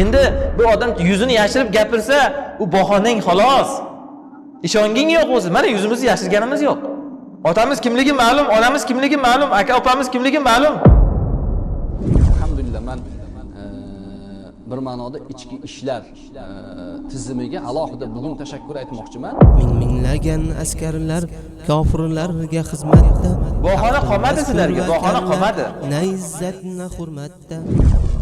endi bu odam yuzini yashirib gapirsa u bahonang xolos. Ishonging yo'q o'zi. Mana yuzimizni yashirganimiz yo'q. Otamiz kimligi ma'lum onamiz kimligi ma'lum aka opamiz kimligi ma'lum. Alhamdulillah man e, bir ma'noda ichki ishlar e, tizimiga alohida bugun tashakkur aytmoqchiman. Ming minglagan askarlar kofirlarga xizmatda Bahona qolmadi sizlarga, bahona qolmadi. na izzat na hurmatda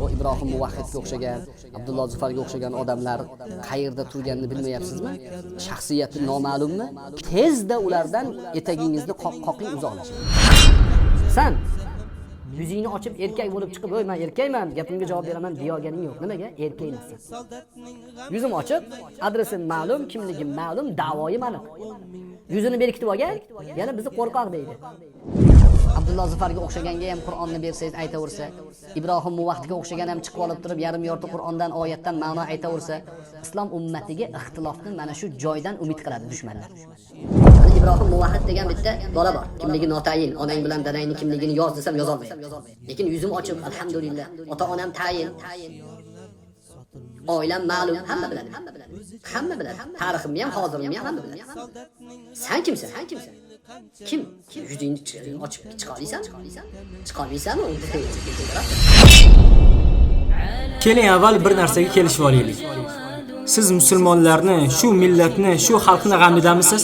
bu ibrohim muvahhidga o'xshagan abdulloh zufarga o'xshagan odamlar qayerda turganini bilmayapsizmi? Shaxsiyati noma'lummi? Tezda ulardan etagingizni qoq- qoqing uzoqlashing. San yuzingni ochib erkak bo'lib chiqib voy man erkakman gapimga javob beraman deyolganing yo'q. Nimaga? Erkak emassan. Yuzim ochiq adresim ma'lum kimligim ma'lum da'voyim aniq yuzini berkitib olgan yana bizni qo'rqoq deydi abdulloh zufarga o'xshaganga ham qur'onni bersangiz aytaversa. İbrohim muvahidga o'xshagan ham chiqib olib turib yarim yorti qur'ondan oyatdan ma'no aytaversa islom ummatiga ixtilofni mana shu joydan umid qiladi dushmanlar. İbrohim muvahid degan bitta bola bor. Kimligi notayin onang bilan dadangni kimligini yoz desam yozolmaydi. Lekin yuzim ochiq alhamdulillah. Ota onam tayin. Oilam ma'lum hamma biladi. Hamma biladi. Tariximni ham hozirimni ham hamma biladi. San kimsan san kimsan kim kim yuzingni ochib chiqa olasanmi chiqa olmaysanmi Keling avval bir narsaga kelishib olaylik. Siz musulmonlarni, shu millatni, shu xalqni g'amidamisiz?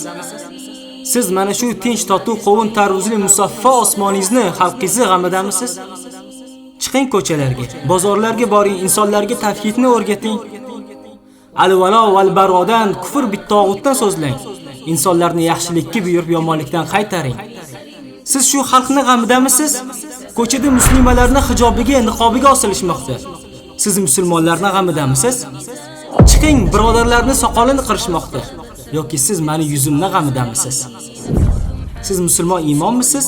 Siz mana shu tinch totuv qovun tarvuzli musaffo osmoningizni, xalqingizni g'amidamisiz? Chiqing ko'chalarga, bozorlarga boring, insonlarga tavhidni o'rgating. Al-valo val barodan kufr bittog'utdan so'zlang. Insonlarni yaxshilikka buyurib yomonlikdan qaytaring. Siz shu xalqni g'amidamisiz? Ko'chada muslimalarni hijobiga, niqobiga osilishmoqda. Siz musulmonlarni g'amidamisiz? Chiqing, birodarlarni soqolini qirishmoqda. Yoki siz meni yuzimni g'amidamisiz? Siz musulmon imonmisiz?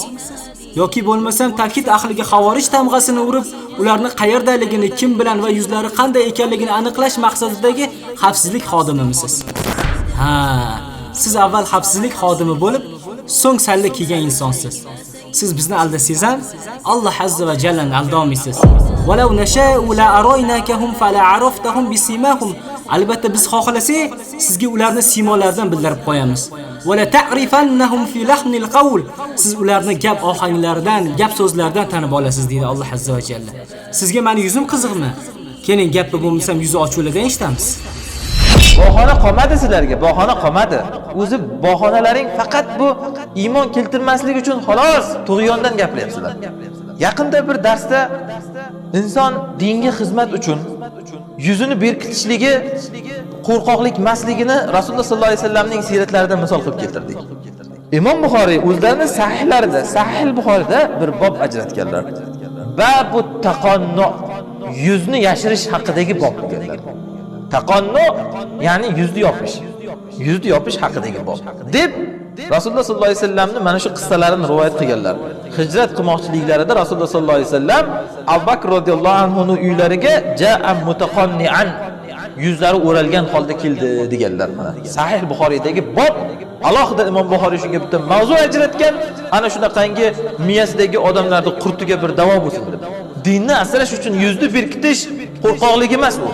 Yoki bo'lmasam tavhid ahliga xavorij tamg'asini urib, ularni qayerdaligini, kim bilan va yuzlari qanday ekanligini aniqlash maqsadidagi xavfsizlik xodimimisiz? Ha, siz avval xavfsizlik xodimi bo'lib, so'ng salla kiygan insonsiz. Siz bizni aldasangiz ham Alloh azza va jallani aldolmaysiz. Walau nasha'u la araynakahum fala araftahum bisimahum. Albatta biz xohlasak, sizga ularni siymolaridan bildirib qo'yamiz. Wala ta'rifannahum fi lahnil qawl. Siz ularni gap ohanglaridan, gap so'zlaridan tanib olasiz deydi Alloh azza va jalla. Sizga meni yuzim qiziqmi? Keling gapni bo'lmasam yuzi ochuvlardan eshitamiz. Bahona qolmadi sizlarga bahona qolmadi. O'zi bahonalaring faqat bu iymon keltirmaslik uchun xolos tug'yondan gapiryapsizlar. Yaqinda bir darsda inson dinga xizmat uchun yuzini berkitishligi qo'rqoqlik emasligini rasululloh sollallohu alayhi vasallamning siyratlarida misol qilib keltirdik. Imom buxoriy o'zlarini sahihlarida sahih buxoriyda bir bob ajratganlar. Babu taqonno yuzni yashirish haqidagi bob deganlar taqonno ya'ni yuzni yopish yuzni yopish haqidagi bob deb rasululloh sollallohu alayhi vasallamni mana shu qissalarini rivoyat qilganlar. Hijrat qilmoqchiliklarida rasululloh sollallohu alayhi vasallam abu bakr roziyallohu anhuni uylariga jaa mutaqonnian yuzlari o'ralgan holda keldi deganlar mana. Sahih buxoriydagi bob alohida imom buxoriy shunga bitta mavzu ajratgan ana shunaqangi miyasidagi odamlarni qurtiga bir davo bo'lsin deb dinni asrash uchun yuzni berkitish qo'rqoqlik emas bu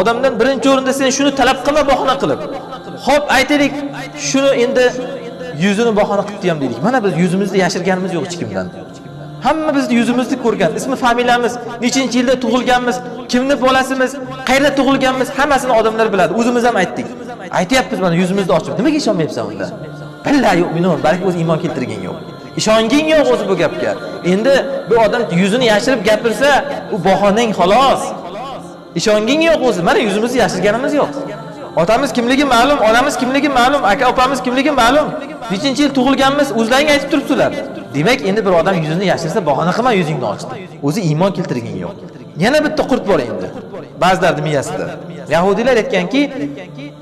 odamdan birinchi o'rinda sen shuni talab qilma bahona qilib. Ho'p aytaylik shuni endi yuzini bahona qilibdi ham deylik mana biz yuzimizni yashirganimiz yo'q hech kimdan hamma bizni yuzimizni ko'rgan ismi familiyamiz nechinchi yilda tug'ilganmiz kimni bolasimiz qayerda tug'ilganmiz hammasini odamlar biladi. O'zimiz ham aytdik. Aytyapmiz mana yuzimizni ochib. Nimaga ishonmayapsan unda? Billahi yu'minun balki o'zi iymon keltirgan yo'q. İshonging yo'q o'zi bu gapga. Endi bu odam yuzini yashirib gapirsa u bahonang xolos ishonging yo'q o'zi. Mana yuzimizni yashirganimiz yo'q. Otamiz kimligi ma'lum onamiz kimligi ma'lum aka opamiz kimligi ma'lum. Nechinchi yil tug'ilganmiz o'zlaring aytib turibsizlar. Demak endi bir odam yuzini yashirsa bahona qilma yuzingni ochdi. O'zi iymon keltirging yo'q. Yana bitta qurt bor endi. Ba'zilarni miyasida. Yahudiylar aytganki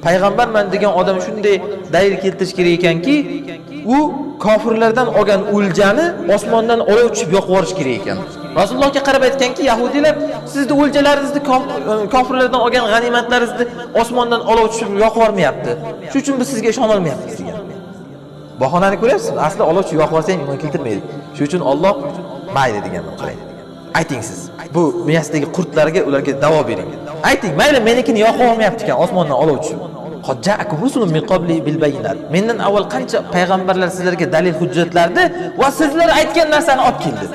payg'ambarman degan odam shunday dalil keltirish kerak ekanki u kofirlardan olgan o'ljani osmondan olov tushib yoqib yuborish kerak ekan. Rasulullohga qarab aytganki yahudiylar sizni o'ljalaringizni e, kofirlardan olgan g'animatlaringizni osmondan olov tushib yoqib yubormayapti shuning uchun biz sizga ishonolmayapmiz degan. Bahonani ko'ryapsizmi asli olov tushib yoqib yuborsa ham iymon keltirmaydi. Shuning uchun olloh mayli degan qarang. Ayting siz bu miyasidagi qurtlarga ularga davo bering. Ayting mayli menikini yoqib olmayapti ekan osmondan olov tushib min qabli bil bayinat. Mendan avval qancha payg'ambarlar sizlarga dalil hujjatlarni va sizlar aytgan narsani olib keldi.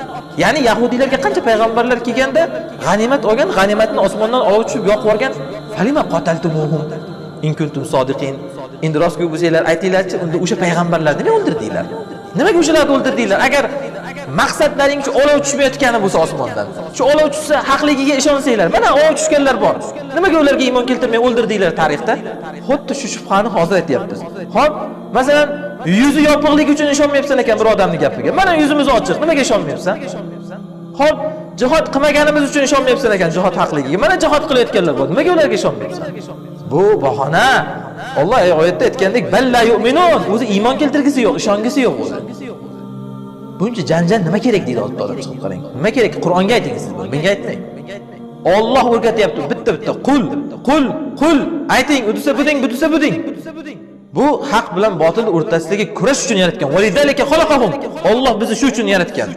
Ya'ni yahudiylarga qancha payg'ambarlar kelganda g'animat olgan, g'animatni osmondan olov tushib yoqib yuborgan. Falima qataltumuhum in kuntum sodiqin. Endi rostgo'y bo'lsanglar aytinglarchi, unda o'sha payg'ambarlarni nima o'ldirdinglar? Nimaga o'shalarni o'ldirdinglar? Agar maqsadlaring shu olov tushmayotgani bo'lsa osmondan. Shu olov tushsa haqligiga ishonsanglar. Mana olov tushganlar bor. Nimaga ularga iymon keltirmay o'ldirdinglar tarixda? Xuddi shu shubhani hozir aytyapmiz. Xo'p, masalan, yuzi yopiqligi uchun ishonmayapsan ekan bir odamning gapiga. Mana yuzimiz ochiq. Nimaga ishonmayapsan? Xo'p, jihod qilmaganimiz uchun ishonmayapsan ekan jihod haqligiga. Mana jihod qilayotganlar bor. Nimaga ularga ishonmayapsan? Bu bahona. Alloh oyatda aytgandek, balla yu'minun. O'zi iymon keltirgisi yo'q, ishongisi yo'q o'zi. Buncha janjal nima kerak deydi Alloh odam chiqib qarang. Nima kerak? Qur'onga ayting siz buni, menga aytmang. Alloh o'rgatyapti bitta bitta qul, qul, qul. Ayting, u desa buding, bu desa buding. Bu haq bilan botil o'rtasidagi kurash uchun yaratgan. olloh. Alloh bizni shu uchun yaratgan.